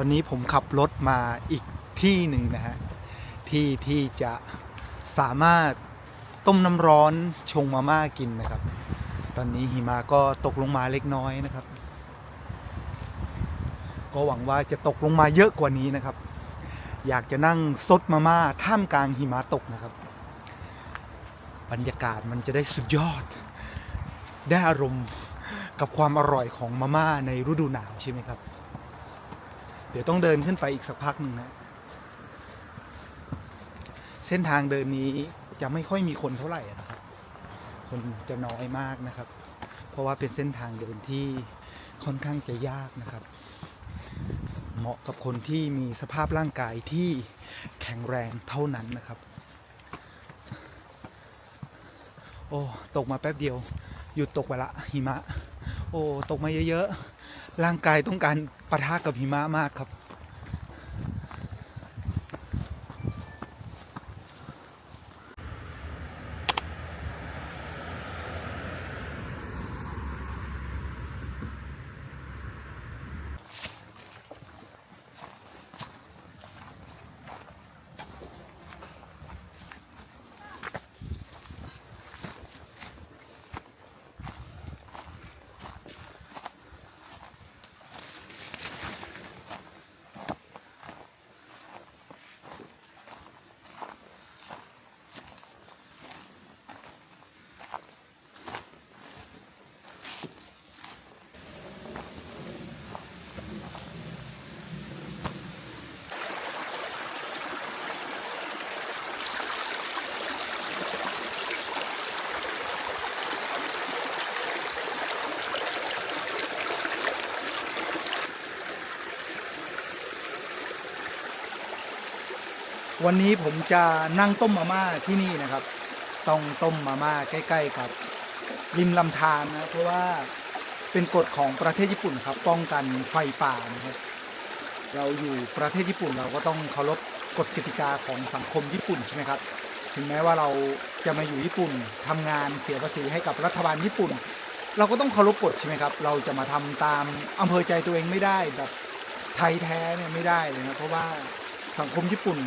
ตอนนี้ผมขับรถมาอีกที่หนึ่งนะฮะ ที่ที่จะสามารถต้มน้ำร้อนชงมาม่ากินนะครับ ตอนนี้หิมะก็ตกลงมาเล็กน้อยนะครับ ก็หวังว่าจะตกลงมาเยอะกว่านี้นะครับ อยากจะนั่งซดมาม่าท่ามกลางหิมะตกนะครับ บรรยากาศมันจะได้สุดยอด ได้อารมณ์กับความอร่อยของมาม่าในฤดูหนาวใช่ไหมครับ เดี๋ยวต้องเดินขึ้นไปอีกสักพักหนึ่งนะ เส้นทางเดินนี้จะไม่ค่อยมีคนเท่าไหร่นะครับ คนจะน้อยมากนะครับ เพราะว่าเป็นเส้นทางเดินที่ค่อนข้างจะยากนะครับ เหมาะกับคนที่มีสภาพร่างกายที่แข็งแรงเท่านั้นนะครับ โอ้ ตกมาแป๊บเดียว หยุดตกไปละหิมะ โอ้ ตกมาเยอะๆ ร่างกายต้องการปะทะกับหิมะมากครับ วันนี้ผมจะนั่งต้มมาม่าที่นี่นะครับ ต้องต้มมาม่าใกล้ ๆ กับริมลำธารนะเพราะว่าเป็นกฎของประเทศญี่ปุ่นครับ ป้องกันไฟป่านะครับ เราอยู่ประเทศญี่ปุ่นเราก็ต้องเคารพกฎกติกาของสังคมญี่ปุ่นใช่ไหมครับ ถึงแม้ว่าเราจะมาอยู่ญี่ปุ่นทำงานเสียภาษีให้กับรัฐบาลญี่ปุ่น เราก็ต้องเคารพกฎใช่ไหมครับ เราจะมาทำตามอำเภอใจตัวเองไม่ได้แบบไทยแท้เนี่ยไม่ได้เลยนะเพราะว่าสังคมญี่ปุ่น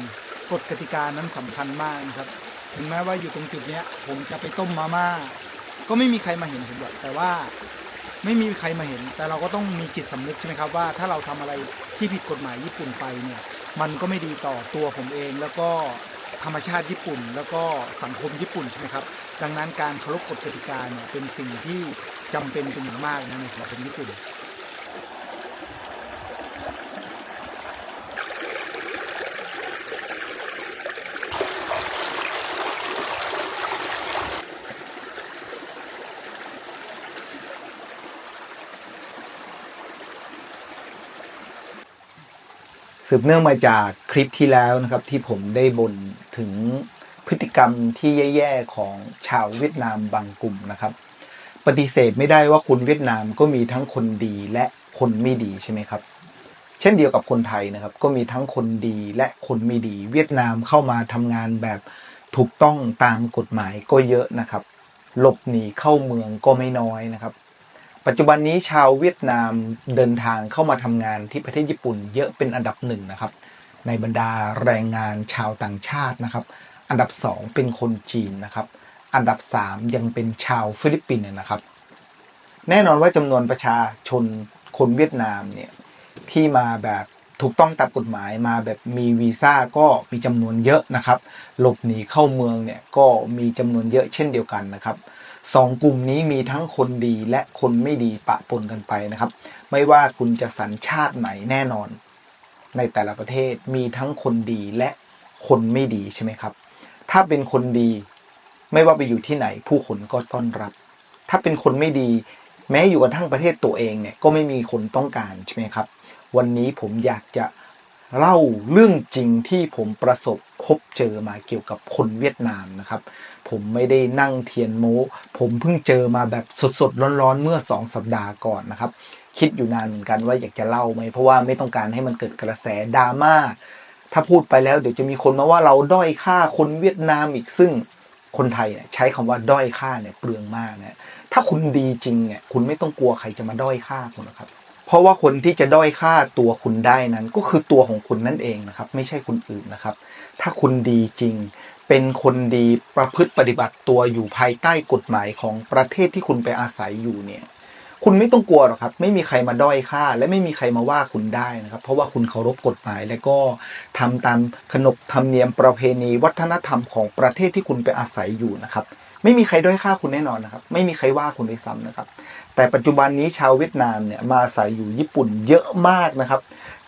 กฎกติกานั้นสำคัญมากนะครับ ถึงแม้ว่าอยู่ตรงจุดเนี้ย ผมจะไปต้มมาม่าก็ไม่มีใครมาเห็นผมหรอกแต่ว่าไม่มีใครมาเห็น แต่เราก็ต้องมีจิตสำนึกใช่ไหมครับว่าถ้าเราทำอะไรที่ผิดกฎหมายญี่ปุ่นไปเนี่ย มันก็ไม่ดีต่อตัวผมเองแล้วก็ธรรมชาติญี่ปุ่น แล้วก็สังคมญี่ปุ่นใช่ไหมครับ ดังนั้นการเคารพกฎกติกาเนี่ยเป็นสิ่งที่จำเป็นเป็นอย่างมากนะในสังคมญี่ปุ่น สืบเนื่องมาจากคลิปที่แล้วนะครับที่ผมได้บ่นถึงพฤติกรรมที่แย่ๆของชาวเวียดนามบางกลุ่มนะครับ ปฏิเสธไม่ได้ว่าคนเวียดนามก็มีทั้งคนดีและคนไม่ดีใช่ไหมครับ เช่นเดียวกับคนไทยนะครับ ก็มีทั้งคนดีและคนไม่ดี เวียดนามเข้ามาทำงานแบบถูกต้องตามกฎหมายก็เยอะนะครับ หลบหนีเข้าเมืองก็ไม่น้อยนะครับ ปัจจุบันนี้ชาวเวียดนามเดินทางเข้ามาทำงานที่ประเทศญี่ปุ่น เยอะเป็นอันดับหนึ่งนะครับ ในบรรดาแรงงานชาวต่างชาตินะครับ อันดับสองเป็นคนจีนนะครับ อันดับสามยังเป็นชาวฟิลิปปินส์นะครับ แน่นอนว่าจำนวนประชาชนคนเวียดนามเนี่ยที่มาแบบถูกต้องตามกฎหมายมาแบบมีวีซ่าก็มีจำนวนเยอะนะครับ หลบหนีเข้าเมืองเนี่ยก็มีจำนวนเยอะเช่นเดียวกันนะครับ สองกลุ่มนี้มีทั้งคนดีและคนไม่ดีปะปนกันไปนะครับ ไม่ว่าคุณจะสัญชาติไหนแน่นอน ในแต่ละประเทศมีทั้งคนดีและคนไม่ดีใช่ไหมครับ ถ้าเป็นคนดี ไม่ว่าไปอยู่ที่ไหน ผู้คนก็ต้อนรับ ถ้าเป็นคนไม่ดี แม้อยู่กันทั้งประเทศตัวเองเนี่ยก็ไม่มีคนต้องการใช่ไหมครับ วันนี้ผมอยากจะ เล่าเรื่องจริงที่ผมประสบพบเจอมาเกี่ยวกับคนเวียดนามนะครับ ผมไม่ได้นั่งเทียนโม้ผมเพิ่งเจอมาแบบสดๆร้อนๆเมื่อสองสัปดาห์ก่อนนะครับ คิดอยู่นานเหมือนกันว่าอยากจะเล่าไหมเพราะว่าไม่ต้องการให้มันเกิดกระแสดราม่าถ้าพูดไปแล้วเดี๋ยวจะมีคนมาว่าเราด้อยค่าคนเวียดนามอีกซึ่งคนไทยเนี่ยใช้คำว่าด้อยค่าเนี่ยเปลืองมากนะถ้าคุณดีจริงเนี่ยคุณไม่ต้องกลัวใครจะมาด้อยค่าคุณนะครับ เพราะว่าคนที่จะด้อยค่าตัวคุณได้นั้น ก็คือตัวของคุณนั่นเองนะครับ ไม่ใช่คนอื่นนะครับ ถ้าคุณดีจริง เป็นคนดีประพฤติปฏิบัติตัวอยู่ภายใต้กฎหมายของประเทศที่คุณไปอาศัยอยู่เนี่ย คุณไม่ต้องกลัวหรอกครับ ไม่มีใครมาด้อยค่า และไม่มีใครมาว่าคุณได้นะครับ เพราะว่าคุณเคารพกฎหมายและก็ทำตามขนบธรรมเนียมประเพณีวัฒนธรรมของประเทศที่คุณไปอาศัยอยู่นะครับ ไม่มีใครด้อยค่าคุณแน่นอนนะครับไม่มีใครว่าคุณด้วยซ้ำนะครับ แต่ปัจจุบันนี้ชาวเวียดนามเนี่ยมาอาศัยอยู่ญี่ปุ่นเยอะมากนะครับ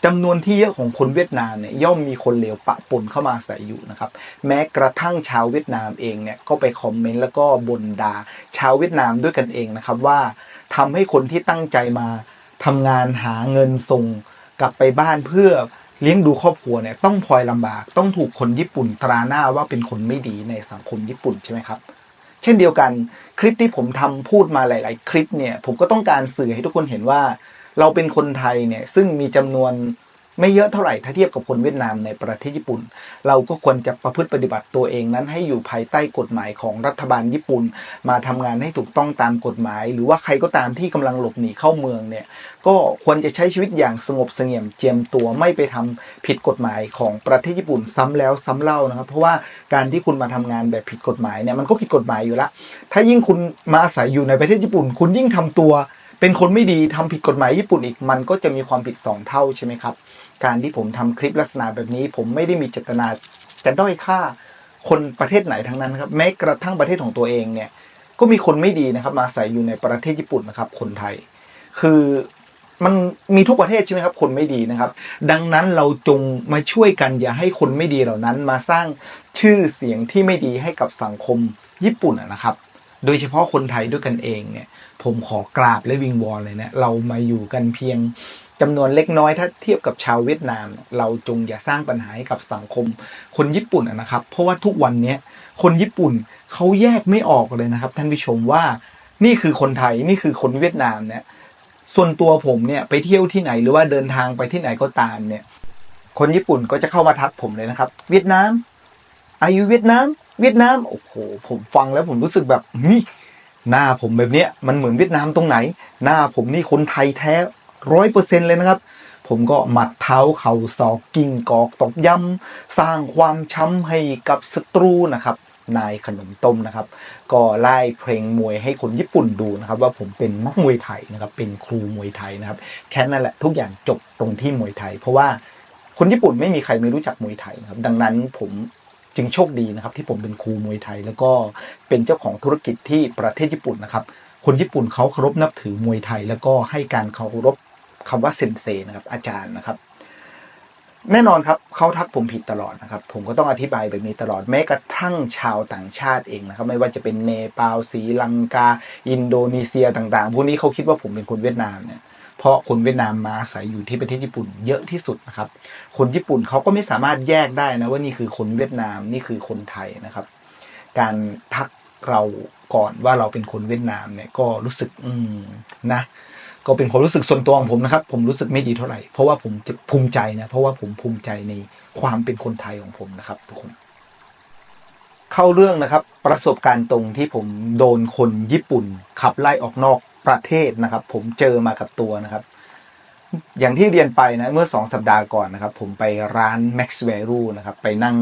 จำนวนที่เยอะของคนเวียดนามเนี่ยย่อมมีคนเลวปะปนเข้ามาอาศัยอยู่นะครับ แม้กระทั่งชาวเวียดนามเองเนี่ยก็ไปคอมเมนต์แล้วก็บ่นด่าชาวเวียดนามด้วยกันเองนะครับว่าทำให้คนที่ตั้งใจมาทำงานหาเงินส่งกลับไปบ้านเพื่อเลี้ยงดูครอบครัวเนี่ยต้องพลอยลำบากต้องถูกคนญี่ปุ่นตราหน้าว่าเป็นคนไม่ดีในสังคมญี่ปุ่นใช่ไหมครับ เช่นเดียวกัน คลิปที่ผมทำพูดมาหลาย ๆ คลิปเนี่ยผมก็ต้องการสื่อให้ทุกคนเห็นว่า เราเป็นคนไทยเนี่ยซึ่งมีจำนวน ไม่เยอะเท่าไหร่ถ้าเทียบกับคนเวียดนามในประเทศญี่ปุ่น เราก็ควรจะประพฤติปฏิบัติตัวเองนั้นให้อยู่ภายใต้กฎหมายของรัฐบาลญี่ปุ่น มาทำงานให้ถูกต้องตามกฎหมาย หรือว่าใครก็ตามที่กำลังหลบหนีเข้าเมืองเนี่ยก็ควรจะใช้ชีวิตอย่างสงบเสงี่ยมเจียมตัวไม่ไปทำผิดกฎหมายของประเทศญี่ปุ่นซ้ำแล้วซ้ำเล่านะครับ เพราะว่าการที่คุณมาทำงานแบบผิดกฎหมายเนี่ยมันก็ผิดกฎหมายอยู่ล้วถ้ายิ่งคุณมาอาศัยอยู่ในประเทศญี่ปุ่น คุณยิ่งทำตัวเป็นคนไม่ดีทำผิดกฎหมายญี่ปุ่นอีกมันก็จะมีความผิดสองเท่าใช่ไหมครับ การที่ผมทำคลิปลักษณะแบบนี้ ผมไม่ได้มีเจตนาจะด้อยค่าคนประเทศไหนทั้งนั้นครับแม้กระทั่งประเทศของตัวเองเนี่ยก็มีคนไม่ดีนะครับมาอาศัยอยู่ในประเทศญี่ปุ่นนะครับ คนไทย คือมันมีทุกประเทศใช่ไหมครับ คนไม่ดีนะครับ ดังนั้นเราจงมาช่วยกันอย่าให้คนไม่ดีเหล่านั้น มาสร้างชื่อเสียงที่ไม่ดีให้กับสังคมญี่ปุ่นนะครับ โดยเฉพาะคนไทยด้วยกันเองเนี่ย ผมขอกราบและวิงวอนเลยนะเรามาอยู่กันเพียง จำนวนเล็กน้อยถ้าเทียบกับชาวเวียดนาม เราจงอย่าสร้างปัญหาให้กับสังคม คนญี่ปุ่นนะครับ เพราะว่าทุกวันนี้คนญี่ปุ่นเขาแยกไม่ออกเลยนะครับ ท่านผู้ชมว่านี่คือคนไทยนี่คือคนเวียดนามเนี่ยส่วนตัวผมเนี่ยไปเที่ยวที่ไหนหรือว่าเดินทางไปที่ไหนก็ตามเนี่ยคนญี่ปุ่นก็จะเข้ามาทักผมเลยนะครับ เวียดนามอายุเวียดนาม เวียดนามโอ้โหผมฟังแล้วผมรู้สึกแบบเฮ้ยหน้าผมแบบเนี้ยมันเหมือนเวียดนามตรงไหน หน้าผมนี่คนไทยแท้ ร้อยเปอร์เซ็นต์เลยนะครับ ผมก็หมัดเท้าเข่าศอกกิ่งกอกตกย้ำสร้างความช้ำให้กับศัตรูนะครับนายขนมต้มนะครับ ก็ไล่เพลงมวยให้คนญี่ปุ่นดูนะครับ ว่าผมเป็นนักมวยไทยนะครับ เป็นครูมวยไทยนะครับ แค่นั้นแหละทุกอย่างจบตรงที่มวยไทย เพราะว่าคนญี่ปุ่นไม่มีใครไม่รู้จักมวยไทยนะครับ ดังนั้นผมจึงโชคดีนะครับ ที่ผมเป็นครูมวยไทย แล้วก็เป็นเจ้าของธุรกิจที่ประเทศญี่ปุ่นนะครับ คนญี่ปุ่นเขาเคารพนับถือมวยไทย แล้วก็ให้การเคารพ คำว่าเซนเซนะครับ อาจารย์นะครับ แน่นอนครับเขาทักผมผิดตลอดนะครับ ผมก็ต้องอธิบายแบบนี้ตลอดแม้กระทั่งชาวต่างชาติเองนะครับ ไม่ว่าจะเป็นเนปาลศรีลังกา อินโดนีเซียต่างๆ พวกนี้เขาคิดว่าผมเป็นคนเวียดนามเนี่ยเพราะคนเวียดนามมาอาศัยอยู่ที่ประเทศญี่ปุ่นเยอะที่สุดนะครับ คนญี่ปุ่นเขาก็ไม่สามารถแยกได้นะว่านี่คือคนเวียดนามนี่คือคนไทยนะครับ การทักเราก่อนว่าเราเป็นคนเวียดนามเนี่ยก็รู้สึกอืมนะ ก็เป็นความรู้สึกส่วนตัวของผมนะครับ ผมรู้สึกไม่ดีเท่าไหร่ เพราะว่าผมจะภูมิใจนะ เพราะว่าผมภูมิใจในความเป็นคนไทยของผมนะครับ ทุกคน เข้าเรื่องนะครับ ประสบการณ์ตรงที่ผมโดนคนญี่ปุ่น ขับไล่ออกนอกประเทศนะครับ ผมเจอมากับตัวนะครับ อย่างที่เรียนไปนะ เมื่อสองสัปดาห์ก่อนนะครับ ผมไปร้าน Max Value นะครับ ไปนั่ง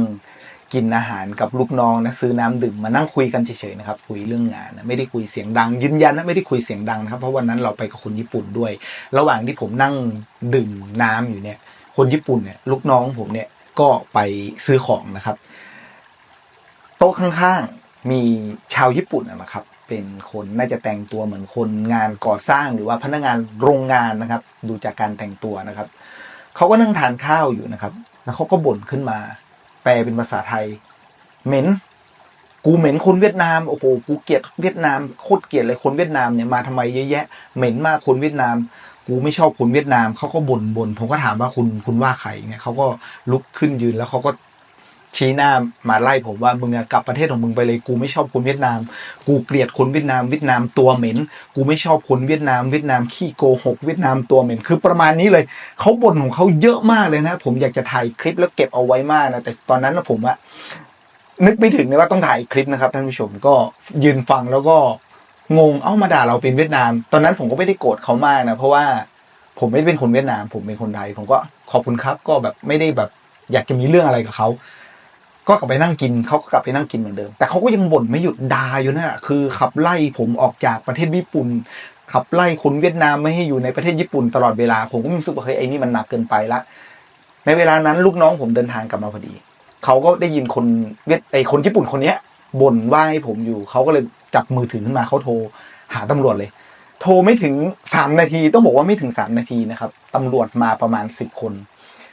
กินอาหารกับลูกน้องนะซื้อน้ำดื่มมานั่งคุยกันเฉยๆนะครับคุยเรื่องงานนะไม่ได้คุยเสียงดังยืนยันนะไม่ได้คุยเสียงดังนะครับเพราะวันนั้นเราไปกับคนญี่ปุ่นด้วย ระหว่างที่ผมนั่งดื่มน้ำอยู่เนี่ย คนญี่ปุ่นเนี่ยลูกน้องผมเนี่ยก็ไปซื้อของนะครับ โต๊ะข้างๆมีชาวญี่ปุ่นนะครับเป็นคนน่าจะแต่งตัวเหมือนคนงานก่อสร้างหรือว่าพนักงานโรงงานนะครับ ดูจากการแต่งตัวนะครับเขาก็นั่งทานข้าวอยู่นะครับ แล้วเขาก็บ่นขึ้นมา แปลเป็นภาษาไทย เหม็น กูเหม็นคนเวียดนามโอ้โหกูเกลียดเวียดนามโคตรเกลียดเลยคนเวียดนามเนี่ยมาทำไมเยอะแยะ เหม็นมากคนเวียดนาม กูไม่ชอบคนเวียดนามเขาก็บ่นบ่นผมก็ถามว่าคุณคุณว่าใครเนี่ยเขาก็ลุกขึ้นยืนแล้วเขาก็ ชี้หน้ามาไล่ผมว่ามึงกลับประเทศของมึงไปเลยกูไม่ชอบคนเวียดนาม กูเกลียดคนเวียดนามเวียดนามตัวเหม็น กูไม่ชอบคนเวียดนามเวียดนามขี้โกหกเวียดนามตัวเหม็นคือประมาณนี้เลยเขาบ่นของเขาเยอะมากเลยนะ ผมอยากจะถ่ายคลิปแล้วเก็บเอาไว้มากนะแต่ตอนนั้นนะผมอะนึกไม่ถึงเลยว่าต้องถ่ายคลิปนะครับท่านผู้ชมก็ยืนฟังแล้วก็งงเอ้ามาด่าเราเป็นเวียดนาม ตอนนั้นผมก็ไม่ได้โกรธเขามากนะเพราะว่าผมไม่ได้เป็นคนเวียดนาม ผมเป็นคนไทยผมก็ขอบคุณครับ ก็แบบไม่ได้แบบอยากจะมีเรื่องอะไรกับเขา ก็กลับไปนั่งกินเขาก็กลับไปนั่งกินเหมือนเดิม แต่เขาก็ยังบ่นไม่หยุดด่าอยู่นั่นแหละคือขับไล่ผมออกจากประเทศญี่ปุ่นขับไล่คนเวียดนามไม่ให้อยู่ในประเทศญี่ปุ่นตลอดเวลา ผมก็รู้สึกว่าเฮ้ยไอ้นี่มันหนักเกินไปละในเวลานั้นลูกน้องผมเดินทางกลับมาพอดีเขาก็ได้ยินคนเวียดไอ้คนญี่ปุ่นคนเนี้ยบ่นว่าให้ผมอยู่เขาก็เลยจับมือถือขึ้นมาเขาโทรหาตำรวจเลย โทรไม่ถึงสามนาที ต้องบอกว่าไม่ถึงสามนาทีนะครับตำรวจมาประมาณสิบคน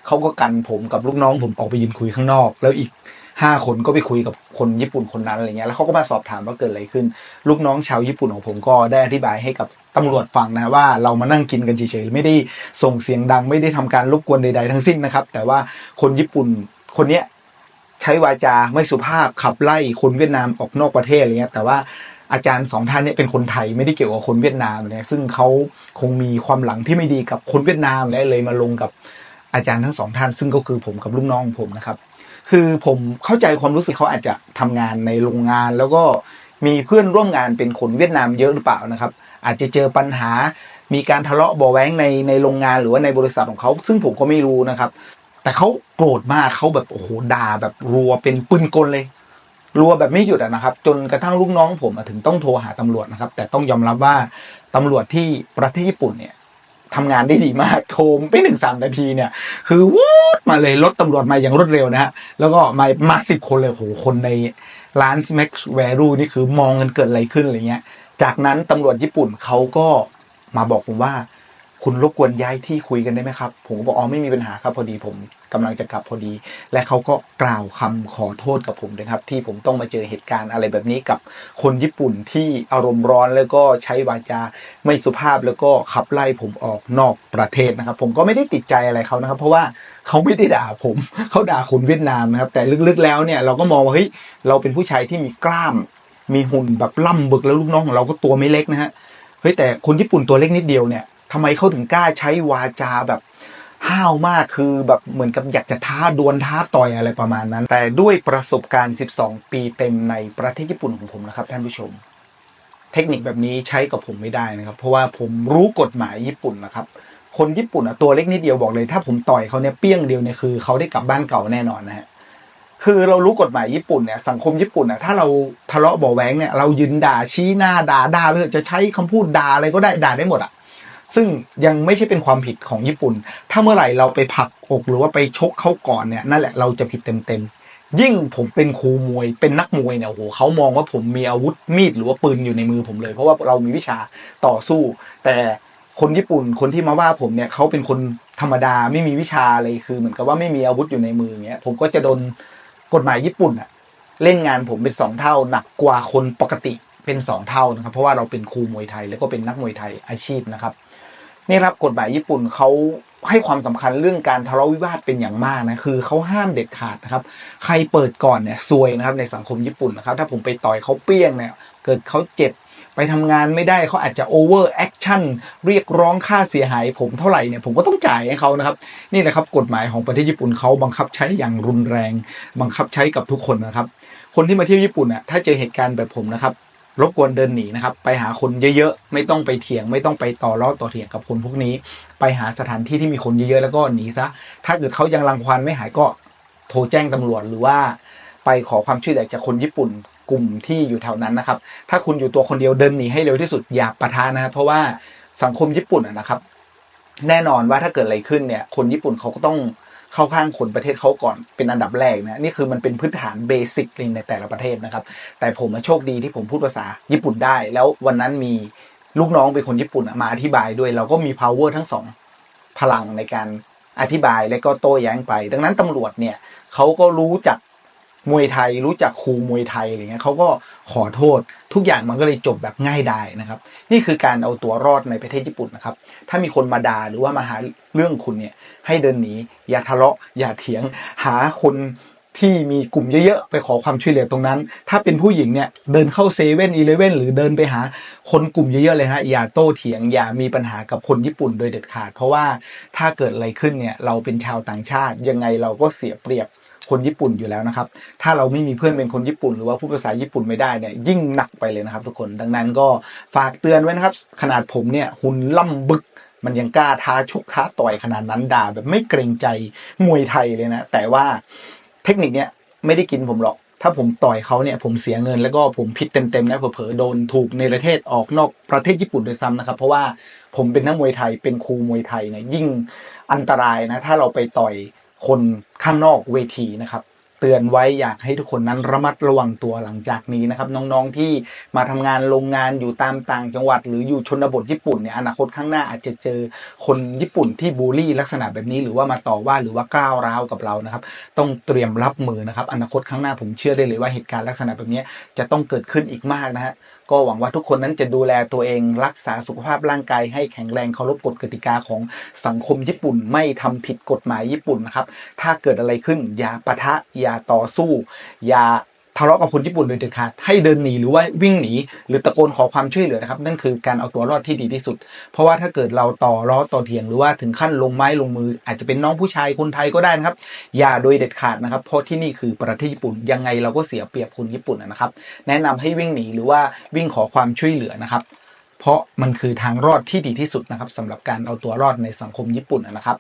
เขาก็กันผมกับลูกน้องผมออกไปยืนคุยข้างนอก แล้วอีก ห้าคนก็ไปคุยกับคนญี่ปุ่นคนนั้นอะไรเงี้ย แล้วเขาก็มาสอบถามว่าเกิดอะไรขึ้น ลูกน้องชาวญี่ปุ่นของผมก็ได้อธิบายให้กับตำรวจฟังนะว่าเรามานั่งกินกันเฉยๆไม่ได้ส่งเสียงดังไม่ได้ทำการรบกวนใด ๆ ทั้งสิ้นนะครับ แต่ว่าคนญี่ปุ่นคนเนี้ยใช้วาจาไม่สุภาพขับไล่คนเวียดนามออกนอกประเทศอะไรเงี้ย แต่ว่าอาจารย์สองท่านเนี่ยเป็นคนไทยไม่ได้เกี่ยวกับคนเวียดนามเนี่ยซึ่งเขาคงมีความหลังที่ไม่ดีกับคนเวียดนามและเลยมาลงกับอาจารย์ทั้งสองท่าน ซึ่งก็คือผมกับลูกน้องของผมนะครับ คือผมเข้าใจความรู้สึกเขาอาจจะทำงานในโรงงาน แล้วก็มีเพื่อนร่วมงานเป็นคนเวียดนามเยอะหรือเปล่านะครับ อาจจะเจอปัญหา มีการทะเลาะเบาแว้งในในโรงงานหรือว่าในบริษัทของเขา ซึ่งผมก็ไม่รู้นะครับ แต่เขาโกรธมากเขาแบบโอ้โหด่าแบบรัวเป็นปืนกลเลย รัวแบบไม่หยุดอะนะครับ จนกระทั่งลูกน้องผมถึงต้องโทรหาตำรวจนะครับ แต่ต้องยอมรับว่าตำรวจที่ประเทศญี่ปุ่นเนี่ย ทำงานได้ดีมาก โทรไม่ถึงสามนาทีเนี่ย คือวูดมาเลยรถตำรวจมาอย่างรวดเร็วนะฮะ แล้วก็มามาสิบคนเลยโหคนในร้าน Smack Value นี่คือมองกันเกิดอะไรขึ้นอะไรเงี้ย จากนั้นตำรวจญี่ปุ่นเขาก็มาบอกผมว่า คุณรบกวนย้ายที่คุยกันได้ไหมครับ ผมก็บอกอ๋อไม่มีปัญหาครับพอดีผม กำลังจะกลับพอดี และเขาก็กล่าวคำขอโทษกับผมนะครับ ที่ผมต้องมาเจอเหตุการณ์อะไรแบบนี้กับคนญี่ปุ่นที่อารมณ์ร้อนแล้วก็ใช้วาจาไม่สุภาพแล้วก็ขับไล่ผมออกนอกประเทศนะครับ ผมก็ไม่ได้ติดใจอะไรเขานะครับ เพราะว่าเขาไม่ได้ด่าผมเขาด่าคนเวียดนามนะครับ แต่ลึกๆแล้วเนี่ยเราก็มองว่าเฮ้ยเราเป็นผู้ชายที่มีกล้าม มีหุ่นแบบล่ำบึกแล้วลูกน้องของเราก็ตัวไม่เล็กนะฮะเฮ้ยแต่คนญี่ปุ่นตัวเล็กนิดเดียวเนี่ยทำไมเขาถึงกล้าใช้วาจาแบบ ห้าวมากคือแบบเหมือนกับอยากจะท้าดวลท้าต่อยอะไรประมาณนั้น แต่ด้วยประสบการณ์ 12 ปีเต็มในประเทศญี่ปุ่นของผมนะครับท่านผู้ชม เทคนิคแบบนี้ใช้กับผมไม่ได้นะครับ เพราะว่าผมรู้กฎหมายญี่ปุ่นนะครับคนญี่ปุ่นอะตัวเล็กนิดเดียวบอกเลย ถ้าผมต่อยเขาเนี่ยเปี้ยงเดียวเนี่ยคือเขาได้กลับบ้านเก่าแน่นอนนะฮะคือเรารู้กฎหมายญี่ปุ่นเนี่ยสังคมญี่ปุ่นอะถ้าเราทะเลาะเบาะแว้งเนี่ยเรายืนด่าชี้หน้าด่าด่าไปเถอะจะใช้คำพูดด่าอะไรก็ได้ด่าได้หมดอะ ซึ่งยังไม่ใช่เป็นความผิดของญี่ปุ่น ถ้าเมื่อไหร่เราไปผลักอกหรือว่าไปชกเขาก่อนเนี่ยนั่นแหละเราจะผิดเต็มๆ ยิ่งผมเป็นครูมวย เป็นนักมวยเนี่ยโอ้โหเขามองว่าผมมีอาวุธมีดหรือว่าปืนอยู่ในมือผมเลย เพราะว่าเรามีวิชาต่อสู้ แต่คนญี่ปุ่นคนที่มาว่าผมเนี่ยเขาเป็นคนธรรมดาไม่มีวิชาอะไรคือเหมือนกับว่าไม่มีอาวุธอยู่ในมือเงี้ยผมก็จะโดนกฎหมายญี่ปุ่นอะเล่นงานผมเป็นสองเท่าหนักกว่าคนปกติเป็นสองเท่านะครับ เพราะว่าเราเป็นครูมวยไทยแล้วก็เป็นนักมวยไทยอาชีพนะครับ นี่ครับกฎหมายญี่ปุ่นเขาให้ความสำคัญเรื่องการทะเลาะวิวาทเป็นอย่างมากนะคือเขาห้ามเด็ดขาดนะครับ ใครเปิดก่อนเนี่ยซวยนะครับในสังคมญี่ปุ่นนะครับ ถ้าผมไปต่อยเขาเปี้ยงเนี่ย เกิดเขาเจ็บไปทำงานไม่ได้เขาอาจจะโอเวอร์แอคชั่นเรียกร้องค่าเสียหาย ผมเท่าไหร่เนี่ยผมก็ต้องจ่ายให้เขานะครับ นี่แหละครับกฎหมายของประเทศญี่ปุ่นเขาบังคับใช้อย่างรุนแรง บังคับใช้กับทุกคนนะครับ คนที่มาเที่ยวญี่ปุ่นอะถ้าเจอเหตุการณ์แบบผมนะครับ รบกวนเดินหนีนะครับ ไปหาคนเยอะๆ ไม่ต้องไปเถียง ไม่ต้องไปต่อล้อต่อเถียงกับคนพวกนี้ ไปหาสถานที่ที่มีคนเยอะๆ แล้วก็หนีซะ ถ้าเกิดเขายังรังควานไม่หายก็โทรแจ้งตำรวจหรือว่าไปขอความช่วยเหลือจากคนญี่ปุ่นกลุ่มที่อยู่แถวนั้นนะครับ ถ้าคุณอยู่ตัวคนเดียวเดินหนีให้เร็วที่สุดอย่าปะทะนะครับ เพราะว่าสังคมญี่ปุ่นนะครับ แน่นอนว่าถ้าเกิดอะไรขึ้นเนี่ย คนญี่ปุ่นเขาก็ต้อง เข้าข้างคนประเทศเขาก่อนเป็นอันดับแรกนะนี่คือมันเป็นพื้นฐานเบสิกในแต่ละประเทศนะครับ แต่ผมโชคดีที่ผมพูดภาษาญี่ปุ่นได้ แล้ววันนั้นมีลูกน้องเป็นคนญี่ปุ่นมาอธิบายด้วย เราก็มี power ทั้งสองพลังในการอธิบายและก็โต้แย้งไป ดังนั้นตำรวจเนี่ยเขาก็รู้จัก มวยไทยรู้จักครูมวยไทยอะไรเงี้ยเขาก็ขอโทษทุกอย่างมันก็เลยจบแบบง่ายดายนะครับ นี่คือการเอาตัวรอดในประเทศญี่ปุ่นนะครับ ถ้ามีคนมาด่าหรือว่ามาหาเรื่องคุณเนี่ย ให้เดินหนีอย่าทะเลาะอย่าเถียง หาคนที่มีกลุ่มเยอะๆ ไปขอความช่วยเหลือตรงนั้น ถ้าเป็นผู้หญิงเนี่ย เดินเข้าเซเว่นอีเลเว่นหรือเดินไปหาคนกลุ่มเยอะๆ เลยฮะ อย่าโต้เถียง อย่ามีปัญหากับคนญี่ปุ่นโดยเด็ดขาด เพราะว่าถ้าเกิดอะไรขึ้นเนี่ย เราเป็นชาวต่างชาติ ยังไงเราก็เสียเปรียบ คนญี่ปุ่นอยู่แล้วนะครับ ถ้าเราไม่มีเพื่อนเป็นคนญี่ปุ่น หรือว่าพูดภาษาญี่ปุ่นไม่ได้เนี่ยยิ่งหนักไปเลยนะครับ ทุกคนดังนั้นก็ฝากเตือนไว้นะครับ ขนาดผมเนี่ยหุ่นล่ำบึกมันยังกล้าท้าชกท้าต่อยขนาดนั้นด่าแบบไม่เกรงใจมวยไทยเลยนะ แต่ว่าเทคนิคเนี้ยไม่ได้กินผมหรอก ถ้าผมต่อยเขาเนี่ยผมเสียเงินแล้วก็ผมผิดเต็มๆนะเผลอๆโดนถูกในประเทศออกนอกประเทศญี่ปุ่นโดยซ้ำนะครับ เพราะว่าผมเป็นนักมวยไทยเป็นครูมวยไทยเนี่ยยิ่งอันตรายนะ ถ้าเราไปต่อย คนข้างนอกเวทีนะครับ เตือนไว้อยากให้ทุกคนนั้นระมัดระวังตัวหลังจากนี้นะครับน้องๆที่มาทำงานโรงงานอยู่ตามต่างจังหวัด หรืออยู่ชนบทญี่ปุ่นเนี่ยอนาคตข้างหน้าอาจจะเจอคนญี่ปุ่นที่บูลลี่ลักษณะแบบนี้หรือว่ามาต่อว่าหรือว่าก้าวร้าวกับเรานะครับ ต้องเตรียมรับมือนะครับ อนาคตข้างหน้าผมเชื่อได้เลยว่าเหตุการณ์ลักษณะแบบนี้จะต้องเกิดขึ้นอีกมากนะฮะ ก็หวังว่าทุกคนนั้นจะดูแลตัวเองรักษาสุขภาพร่างกายให้แข็งแรงเคารพกฎกติกาของสังคมญี่ปุ่น ไม่ทำผิดกฎหมายญี่ปุ่นนะครับ ถ้าเกิดอะไรขึ้น อย่าปะทะ อย่าต่อสู้ อย่า ทะเลาะกับคนญี่ปุ่นโดยเด็ดขาดให้เดินหนีหรือว่าวิ่งหนี หรือตะโกนขอความช่วยเหลือนะครับนั่นคือการเอาตัวรอดที่ดีที่สุด เพราะว่าถ้าเกิดเราต่อล้อต่อเถียงหรือว่าถึงขั้นลงไม้ลงมือ อาจจะเป็นน้องผู้ชายคนไทยก็ได้นะครับ อย่าโดยเด็ดขาดนะครับ เพราะที่นี่คือประเทศญี่ปุ่นยังไงเราก็เสียเปรียบคนญี่ปุ่นนะครับ แนะนำให้วิ่งหนีหรือว่าวิ่งขอความช่วยเหลือนะครับ เพราะมันคือทางรอดที่ดีที่สุดนะครับสำหรับการเอาตัวรอดในสังคมญี่ปุ่นนะครับ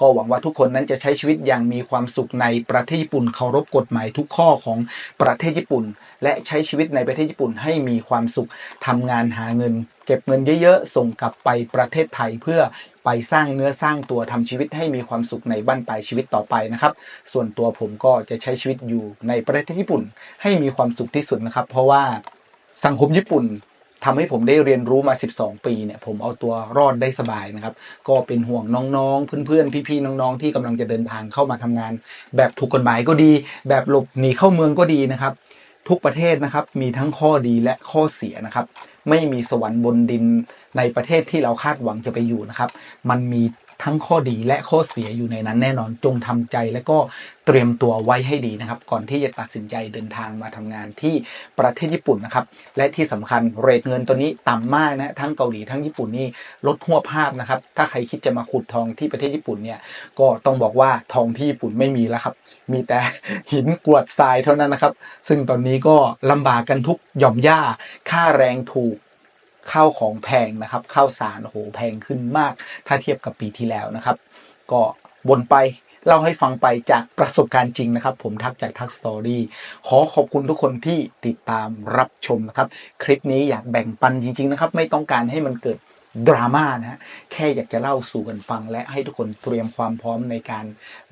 ก็หวังว่าทุกคนนั้นจะใช้ชีวิตอย่างมีความสุขในประเทศญี่ปุ่นเคารพกฎหมายทุกข้อของประเทศญี่ปุ่น และใช้ชีวิตในประเทศญี่ปุ่นให้มีความสุขทำงานหาเงิน เก็บเงินเยอะๆส่งกลับไปประเทศไทยเพื่อไปสร้างเนื้อสร้างตัวทำชีวิตให้มีความสุขในบ้านปลายชีวิตต่อไปนะครับ ส่วนตัวผมก็จะใช้ชีวิตอยู่ในประเทศญี่ปุ่น ให้มีความสุขที่สุดนะครับ เพราะว่าสังคมญี่ปุ่น ทำให้ผมได้เรียนรู้มา 12 ปีเนี่ยผมเอาตัวรอดได้สบายนะครับ ก็เป็นห่วงน้องๆ เพื่อนๆ พี่ๆ น้องๆ ที่กำลังจะเดินทางเข้ามาทำงาน แบบถูกกฎหมายก็ดี แบบหลบหนีเข้าเมืองก็ดีนะครับ ทุกประเทศนะครับมีทั้งข้อดีและข้อเสียนะครับ ไม่มีสวรรค์บนดินในประเทศที่เราคาดหวังจะไปอยู่นะครับ มันมี ทั้งข้อดีและข้อเสียอยู่ในนั้นแน่นอนจงทำใจและก็เตรียมตัวไว้ให้ดีนะครับ ก่อนที่จะตัดสินใจเดินทางมาทำงานที่ประเทศญี่ปุ่นนะครับ และที่สำคัญเรทเงินตัวนี้ต่ำมากนะทั้งเกาหลีทั้งญี่ปุ่นนี่ลดหัวภาพนะครับ ถ้าใครคิดจะมาขุดทองที่ประเทศญี่ปุ่นเนี่ยก็ต้องบอกว่าทองที่ญี่ปุ่นไม่มีแล้วครับ มีแต่หินกรวดทรายเท่านั้นนะครับ ซึ่งตอนนี้ก็ลำบากกันทุกหย่อมย่าค่าแรงถูก ข้าวของแพงนะครับข้าวสารโอ้โหแพงขึ้นมาก ถ้าเทียบกับปีที่แล้วนะครับ ก็บนไปเล่าให้ฟังไปจากประสบการณ์จริงนะครับ ผมทักจากทักสตอรี่ขอขอบคุณทุกคนที่ติดตามรับชมนะครับ คลิปนี้อยากแบ่งปันจริง ๆ นะครับ ไม่ต้องการให้มันเกิดดราม่านะฮะแค่อยากจะเล่าสู่กันฟัง และให้ทุกคนเตรียมความพร้อมในการ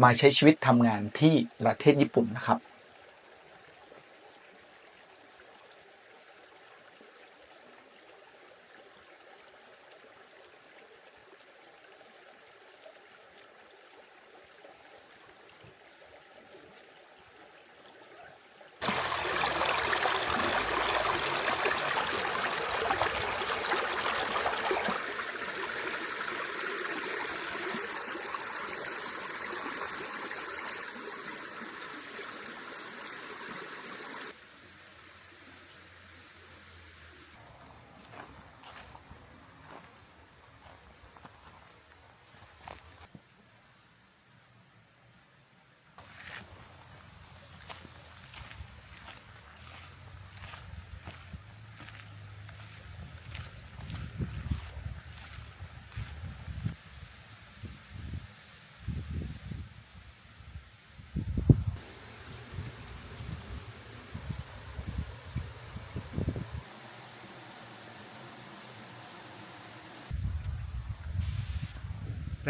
มาใช้ชีวิตทำงานที่ประเทศญี่ปุ่นนะครับ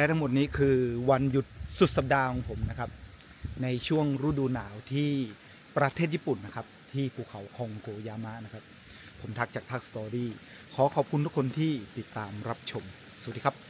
และทั้งหมดนี้คือวันหยุดสุดสัปดาห์ของผมนะครับ ในช่วงฤดูหนาวที่ประเทศญี่ปุ่นนะครับ ที่ภูเขาคองโกยามะนะครับ ผมทักจากทักสตอรี่ขอขอบคุณทุกคนที่ติดตามรับชม สวัสดีครับ